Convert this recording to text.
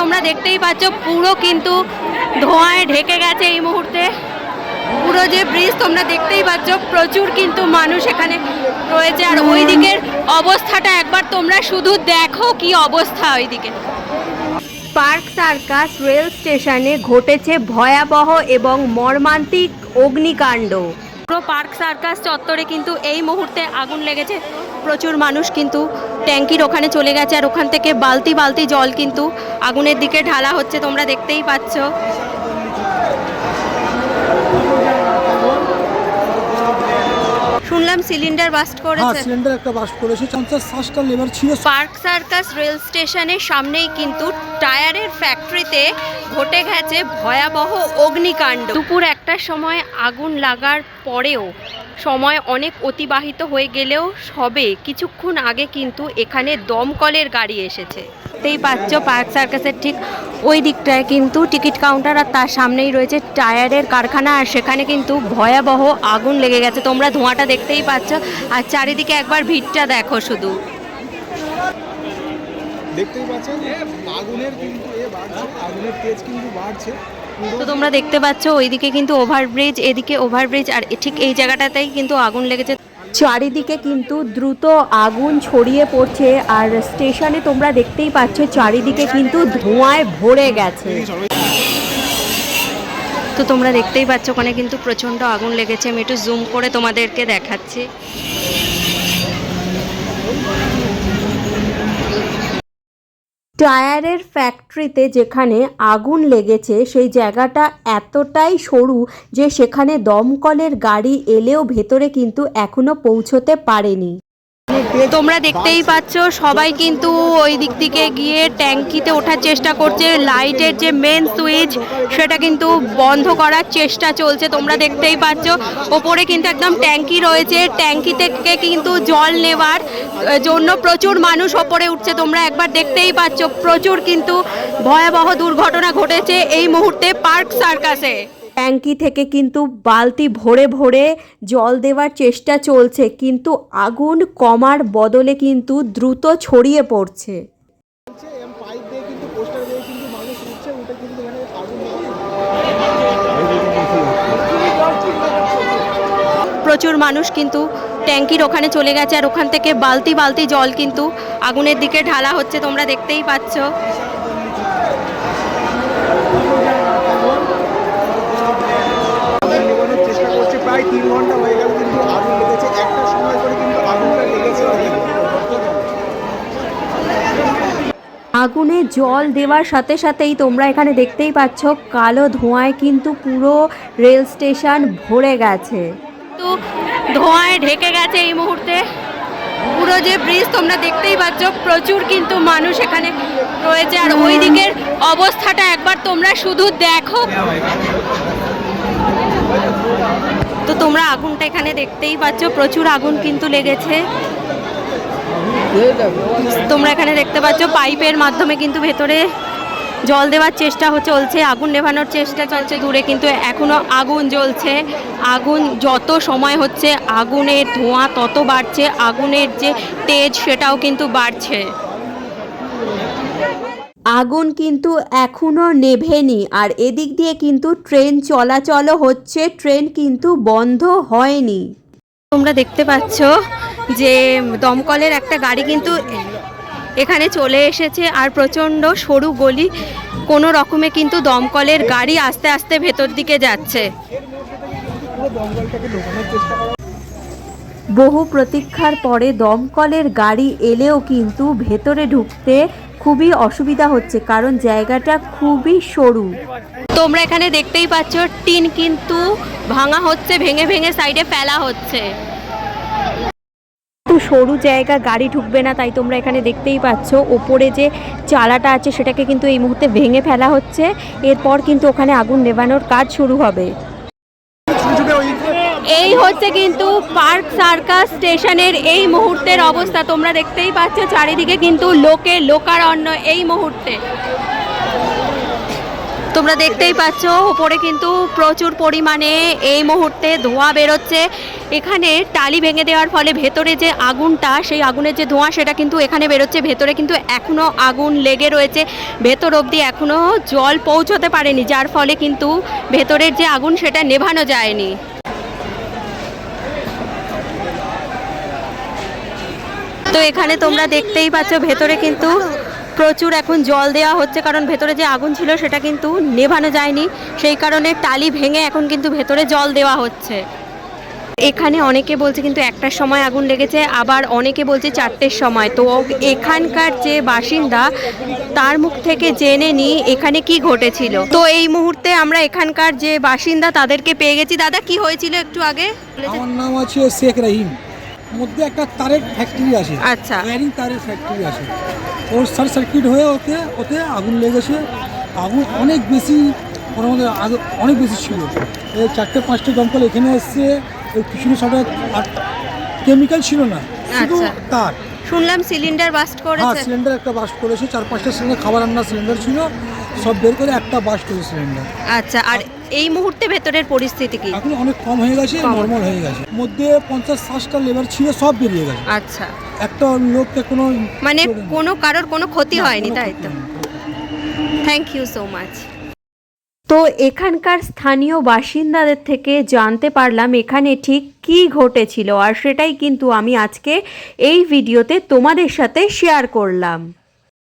তোমরা দেখতেই পাচ্ছ পুরো কিন্তু ধোঁয়ায় ঢেকে গেছে এই মুহূর্তে। পুরো যে ব্রিজ তোমরা দেখতেই পাচ্ছ প্রচুর কিন্তু মানুষ এখানে রয়েছে। আর ওই দিকের অবস্থাটা একবার তোমরা শুধু দেখো কি অবস্থা ওইদিকে। পার্ক সার্কাস রেল স্টেশনে ঘটেছে ভয়াবহ এবং মর্মান্তিক অগ্নিকাণ্ড। পুরো পার্ক সার্কাস চত্বরে কিন্তু এই মুহূর্তে আগুন লেগেছে। প্রচুর মানুষ কিন্তু ট্যাঙ্কির ওখানে চলে গেছে আর ওখান থেকে বালতি বালতি জল কিন্তু আগুনের দিকে ঢালা হচ্ছে, তোমরা দেখতেই পাচ্ছ। শুনলাম সিলিন্ডার বাস্ট হ্যাঁ সিলিন্ডার একটা বাস করেছে। পঞ্চাশ ষাটটা লেবার ছিল। পার্ক সার্কাস রেল স্টেশনের সামনেই কিন্তু টায়ারের ফ্যাক্টরিতে ঘটে গেছে ভয়াবহ অগ্নিকাণ্ড। দুপুর একটার সময় আগুন লাগার পরেও সময় অনেক অতিবাহিত হয়ে গেলেও সবে কিছুক্ষণ আগে কিন্তু এখানে দমকলের গাড়ি এসেছে। তেই পাচ্ছ পার্ক সার্কাসের ঠিক ওই দিকটায় কিন্তু টিকিট কাউন্টার আর তার সামনেই রয়েছে টায়ারের কারখানা। আর সেখানে কিন্তু ভয়াবহ আগুন লেগে গেছে। তোমরা ধোঁয়াটা দেখতেই পাচ্ছ। আর চারিদিকে একবার ভিড়টা দেখো শুধু। দেখতেই পাচ্ছেন আগুনের কিন্তু এ বাড়ছে আগুনের তেজ কিন্তু বাড়ছে। তো তোমরা দেখতে পাচ্ছ ওইদিকে কিন্তু ওভারব্রিজ এদিকে ওভারব্রিজ আর ঠিক এই জায়গাটাতেই কিন্তু আগুন লেগেছে। চারিদিকে কিন্তু দ্রুত আগুন ছড়িয়ে পড়ছে আর স্টেশনে তোমরা দেখতেই পাচ্ছ চারিদিকে কিন্তু ধোঁয়ায় ভরে গেছে। তো তোমরা দেখতেই পাচ্ছ ওখানে কিন্তু প্রচণ্ড আগুন লেগেছে। আমি একটু জুম করে তোমাদেরকে দেখাচ্ছি। টায়ারের ফ্যাক্টরিতে যেখানে আগুন লেগেছে, সেই জায়গাটা এতটাই সরু যে সেখানে দমকলের গাড়ি এলেও ভেতরে কিন্তু এখনও পৌঁছতে পারেনি। তোমরা দেখতেই পাচ্ছ, সবাই কিন্তু ওই দিক থেকে গিয়ে ট্যাঙ্কিতে ওঠার চেষ্টা করছে। লাইটের যে মেন সুইচ সেটা কিন্তু বন্ধ করার চেষ্টা চলছে, তোমরা দেখতেই পাচ্ছ। ওপরে কিন্তু একদম ট্যাঙ্কি রয়েছে, ট্যাঙ্কি থেকে কিন্তু জল নেওয়ার জন্য প্রচুর মানুষ ওপরে উঠছে, তোমরা একবার দেখতেই পাচ্ছ। প্রচুর কিন্তু ভয়াবহ দুর্ঘটনা ঘটেছে এই মুহূর্তে পার্ক সার্কাসে। ট্যাঙ্কি থেকে কিন্তু বালতি ভরে ভরে জল দেওয়ার চেষ্টা চলছে, কিন্তু আগুন কমার বদলে কিন্তু দ্রুত ছড়িয়ে পড়ছে। প্রচুর মানুষ কিন্তু ট্যাঙ্কির ওখানে চলে গেছে আর ওখান থেকে বালতি বালতি জল কিন্তু আগুনের দিকে ঢালা হচ্ছে, তোমরা দেখতেই পাচ্ছ আগুন নেভানোর চেষ্টা করছে প্রায় তিন ঘণ্টা হয়ে গেল কিন্তু আগুন লেগেছে। একটা সময় করে কিন্তু আগুনটা লেগেছে আগুনে জল দেওয়ার সাথে সাথেই তোমরা এখানে দেখতেই পাচ্ছ কালো ধোঁয়ায় কিন্তু পুরো রেল স্টেশন ভরে গেছে। তো ধোঁয়ায় ঢেকে গেছে এই মুহূর্তে। পুরো যে ব্রিজ তোমরা দেখতেই পাচ্ছ প্রচুর কিন্তু মানুষ এখানে রয়েছে। আর ওই দিকের অবস্থাটা একবার তোমরা শুধু দেখো। তো তোমরা আগুনটা এখানে দেখতেই পাচ্ছ, প্রচুর আগুন কিন্তু লেগেছে। তোমরা এখানে দেখতে পাচ্ছ, পাইপের মাধ্যমে কিন্তু ভেতরে জল দেওয়ার চেষ্টা চলছে, আগুন নেভানোর চেষ্টা চলছে দূরে, কিন্তু এখনও আগুন জ্বলছে। আগুন যত সময় হচ্ছে, আগুনের ধোঁয়া তত বাড়ছে, আগুনের যে তেজ সেটাও কিন্তু বাড়ছে। আগুন কিন্তু এখনও নেভেনি। আর এদিক দিয়ে কিন্তু ট্রেন চলাচলও হচ্ছে ট্রেন কিন্তু বন্ধ হয়নি। তোমরা দেখতে পাচ্ছ যে দমকলের একটা গাড়ি কিন্তু এখানে চলে এসেছে আর প্রচণ্ড সরু গলি। কোনো রকমে কিন্তু দমকলের গাড়ি আস্তে আস্তে ভেতর দিকে যাচ্ছে। বহু প্রতীক্ষার পরে দমকলের গাড়ি এলেও কিন্তু ভেতরে ঢুকতে খুবই অসুবিধা হচ্ছে কারণ জায়গাটা খুবই সরু। তোমরা এখানে দেখতেই পাচ্ছ টিন কিন্তু ভাঙা হচ্ছে ভেঙে ভেঙে সাইডে ফেলা হচ্ছে। একটু সরু জায়গা গাড়ি ঢুকবে না তাই তোমরা এখানে দেখতেই পাচ্ছ ওপরে যে চালাটা আছে সেটাকে কিন্তু এই মুহূর্তে ভেঙে ফেলা হচ্ছে। এরপর কিন্তু ওখানে আগুন নেভানোর কাজ শুরু হবে। হচ্ছে কিন্তু পার্ক সার্কাস স্টেশনের এই মুহূর্তের অবস্থা। তোমরা দেখতেই পাচ্ছ চারিদিকে কিন্তু লোকে লোকারণ্য এই মুহূর্তে। তোমরা দেখতেই পাচ্ছ উপরে কিন্তু প্রচুর পরিমাণে এই মুহূর্তে ধোঁয়া বেরোচ্ছে। এখানে টালি ভেঙে দেওয়ার ফলে ভেতরে যে আগুনটা, সেই আগুনের যে ধোঁয়া, সেটা কিন্তু এখানে বেরোচ্ছে। ভেতরে কিন্তু এখনও আগুন লেগে রয়েছে। ভেতর অবধি এখনও জল পৌঁছতে পারেনি, যার ফলে কিন্তু ভেতরের যে আগুন, সেটা নেভানো যায়নি। তো এখানে তোমরা দেখতেই পাচ্ছ, ভেতরে কিন্তু প্রচুর এখন জল দেওয়া হচ্ছে, কারণ ভেতরে যে আগুন ছিল সেটা কিন্তু নেভানো যায়নি। সেই কারণে টালি ভেঙে এখন কিন্তু ভেতরে জল দেওয়া হচ্ছে। এখানে অনেকে বলছে কিন্তু একটার সময় আগুন লেগেছে, আবার অনেকে বলছে চারটের সময়। তো এখানকার যে বাসিন্দা, তার মুখ থেকে জেনে নি এখানে কি ঘটেছিল। তো এই মুহূর্তে আমরা এখানকার যে বাসিন্দা, তাদেরকে পেয়ে গেছি। দাদা, কি হয়েছিল একটু আগে? আমার নাম আছে শেখ রহিম। মধ্যে একটা তারের ফ্যাক্টরি আছে আচ্ছা। ওয়ারিং তারের ফ্যাক্টরি আছে ওর শর্ট সার্কিট হয়ে ওতে ওতে আগুন লেগেছে আগুন অনেক বেশি ওর মধ্যে আগুন অনেক বেশি ছিল। এই চারটে পাঁচটা দমকল এখানে এসছে। ওই পিছনে সাটা কেমিক্যাল ছিল না শুধু আচ্ছা। তার। শুনলাম সিলিন্ডার বাস্ট হ্যাঁ সিলিন্ডার একটা বাস্ট করেছে। চার পাঁচটা সিলিন্ডার খাবার রান্নার সিলিন্ডার ছিল। সব বের করে একটা বাস করেছে সিলিন্ডার আচ্ছা আর এই মুহূর্তে ভেতরের পরিস্থিতি কি? এখন অনেক কম হয়ে গেছে। নর্মাল হয়ে গেছে। মধ্যে পঞ্চাশ ষাটটা লেবার ছিল সব বেরিয়ে গেছে। আচ্ছা। একটা লোককে কোনো মানে কোনো কারোর কোনো ক্ষতি হয়নি তাই তো। থ্যাংক ইউ সো মাচ তো এখানকার স্থানীয় বাসিন্দাদের থেকে জানতে পারলাম এখানে ঠিক কি ঘটেছিল আর সেটাই কিন্তু আমি আজকে এই ভিডিওতে তোমাদের সাথে শেয়ার করলাম।